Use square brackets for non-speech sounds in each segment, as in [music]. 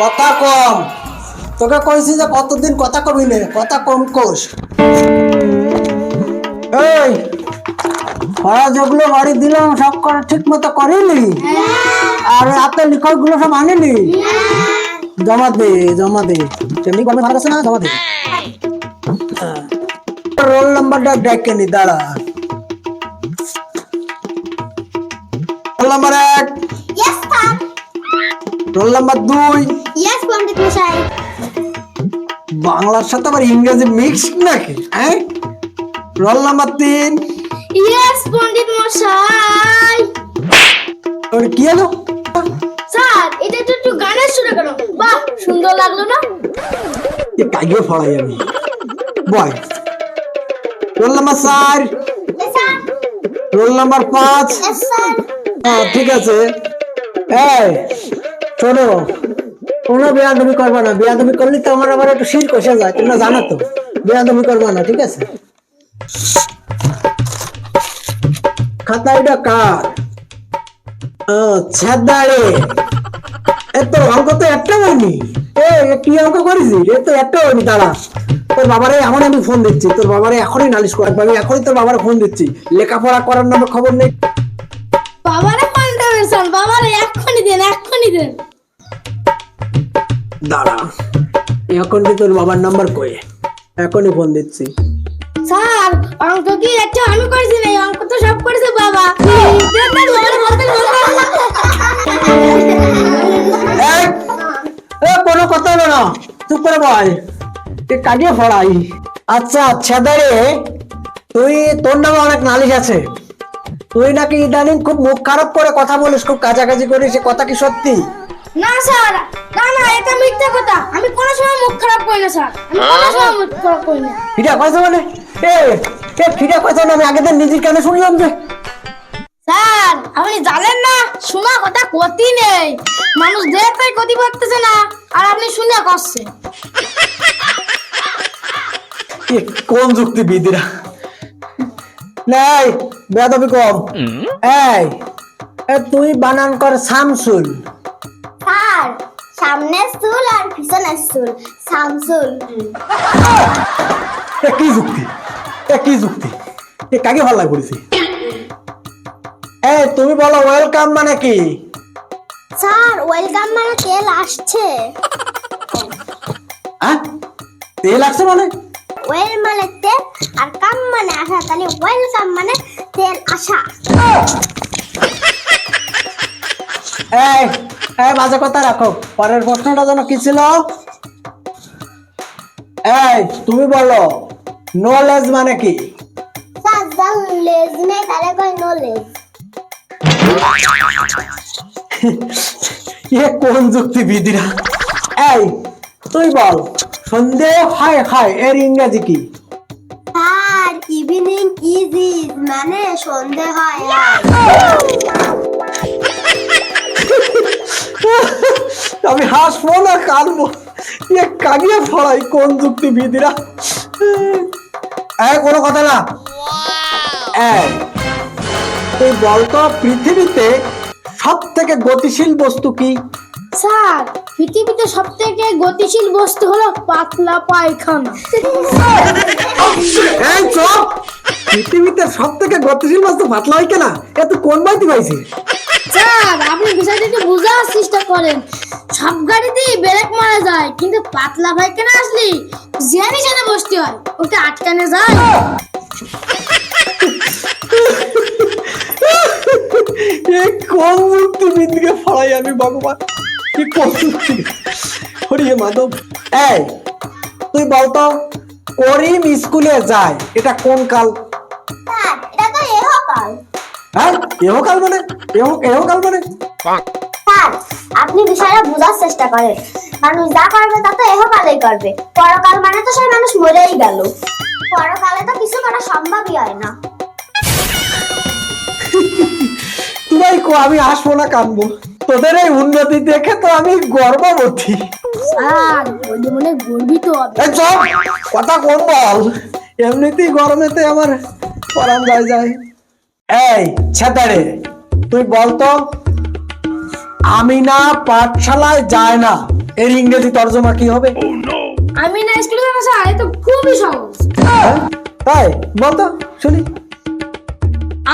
কথা কম। তোকে কইছি যে কতদিন কথা কবি নে, কথা কম কোষ এই পড়া যেগুলো বাড়ি দিলাম, সব করা ঠিক মতো করিনি আর হাতে লিখকগুলো সব আনিনি জমা দে জমা দে। তেমনি গল্প ভালো আছে না? জমা দে। হ্যাঁ। রোল নাম্বারটা ডেকে নি, দাঁড়া। রোল নাম্বার রোল নাম্বার দুই। ইয়েস পণ্ডিত মশাই। বাংলার সাথে আবার ইংরেজি মিক্স নাকি হ্যাঁ? রোল নাম্বার তিন। ইয়েস পণ্ডিত মশাই। ওর কি হলো? স্যার এটা তো একটু গানের শুনে কেন? বাহ সুন্দর লাগল না? এ কাইয়ে ফড়াই আমি। বয়। রোল নাম্বার চার। স্যার। রোল নাম্বার পাঁচ। হ্যাঁ ঠিক আছে। এই শোনো কোনো বেয়াদবি করবে না। বেয়াদবি করলে তো আমার আবার একটু শির কষে যায়, তোমরা জানো তো। বেয়াদবি করবে না, ঠিক আছে? খাতাইটা কার? ও, ছাদারে। এ তো অঙ্ক তো একটা হয়নি। এ কি অঙ্ক এ তো একটা হয়নি, দাঁড়া। তোর বাবারে এখন আমি ফোন দিচ্ছি। তোর বাবারে এখনই নালিশ করার আমি এখনই তোর বাবারে ফোন দিচ্ছি। লেখাপড়া করার নামে খবর নেই। বাবারে কন্টামেশন বাবারে, এক্ষুনি দেন দেন। দাঁড়া। এখন কি তোর বাবার নাম্বার কই? এখনই ফোন দিচ্ছি। স্যার অঙ্ক কি একটা আমি করেছি না অঙ্ক তো সব করেছে বাবা। কোনো কথা হলো না। চুপ করে বল। কাটিয়ে ফড়াই আচ্ছা আচ্ছা দাঁড়ে তুই তোর নামে অনেক নালিশ আছে। তুই নাকি ইদানিং খুব মুখ খারাপ করে কথা বলিস খুব কাছাকাছি করিস কথা কি সত্যি? না স্যার। না না এটা মিথ্যা কথা। আমি কোনো সময় মুখ খারাপ করি না স্যার। আমি কোনো সময় মুখ খারাপ করি না। মানে? এ না আমি আগের দিন নিজের কেন শুনলাম যে। স্যার আপনি জানেন না শোনা কথা নেই। মানুষ করতেছে না আর আপনি শুনে করছে। কোন যুক্তি বিদিরা নাই বেদবি কম। এই তুই বানান কর শামসুল স্যার সামনের চুল আর পিছনের চুল শামসুল এ কি যুক্তি এ কি যুক্তি। এ কাকে ভালো লাগে করেছি এ তুমি বলো ওয়েলকাম মানে কি? স্যার ওয়েলকাম মানে তেল আসছে। হ্যাঁ? তেল লাগছে মানে? ওয়েল মানে তেল আর কাম মানে আসা। তাহলে ওয়েলকাম মানে তেল আসা। এই এই বাজে কথা রাখো। পরের প্রশ্নটা যেন কি ছিল? এই তুমি বলো নলেজ মানে কি? স্যার যার লেজ নেই তাহলে কই নলেজ [laughs] এ কোন যুক্তি বিদিরা এই তুই বল সন্দেহ হায় হায় এর ইংরেজি কি? স্যার ইভিনিং ইজি মানে সন্ধে হয়। [laughs] [laughs] আমি হাসবো না কাঁদবো। এ কাঁদিয়ে ফড়াই কোন যুক্তি বিদিরা এই কোনো কথা না। এই তুই বলতো পৃথিবীতে সব থেকে গতিশীল বস্তু কি? স্যার পৃথিবীতে সব থেকে গতিশীল বস্তু হলো পাতলা পায়খানা। [laughs] এই চপ! পৃথিবীতে সব থেকে গতিশীল বস্তু পাতলা হয় কেনা? এ তুই কোন বইতে পাইছিস স্যার আপনি বিষয়টা বোঝার চেষ্টা করেন। সব গাড়িতেই ব্রেক মারা যায়, কিন্তু পাতলা পায়খানা আসলে? জেনে জেনে বসতে হয় ওটা আটকানে যায়। [laughs] আমি, ভগবান? কি কোন যুক্তি হরিয়ে মাধব, এই স্কুলে যায়, এটা কোন কাল? হ্যাঁ এহকাল মানে? এহকাল মানে? স্যার আপনি বিষয়টা বোঝার চেষ্টা করেন। মানুষ যা করবে তা তো এহকালেই করবে। পরকাল মানে তো সেই মানুষ মরেই গেল। পরকালে তো কিছু করা সম্ভবই হয় না। তুই কো আমি আসব না কানবো। তোদের এই উন্নতি দেখে তো আমি গর্ববতী। স্যার বলি মনে গর্বিত এই চপ কথা কম বল? এমনিতেই গরমেতে আমার পরান যায় যায়। এই ছেতারে তুই বলতো আমি না পাঠশালায় যায় না এর ইংরেজি তর্জমা কি হবে আমি না স্কুলে স্যার এ তো খুবই সহজ হ্যাঁ? তাই বলতো শুনি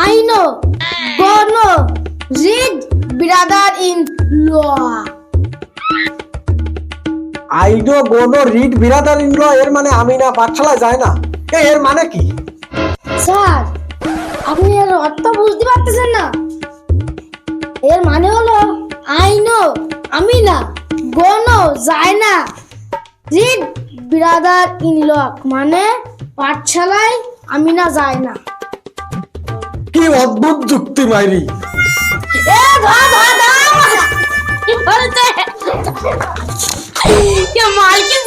I know. Go no. Read brother in law. আইডো গোনো রিড বিরাদার ইন ল এর মানে আমি না পাঠশালায় যায় না এর মানে কি স্যার আপনি এর অর্থ বুঝতে পারতেছেন না। এর মানে হলো আই নো আমি না গো নো যায় না। রিড ব্রাদার ইন ল মানে পাঠশালায় আমি না যায় না। কি অদ্ভুত যুক্তি মাইরি এ ধর ধর ধর কি বলতে মালকিন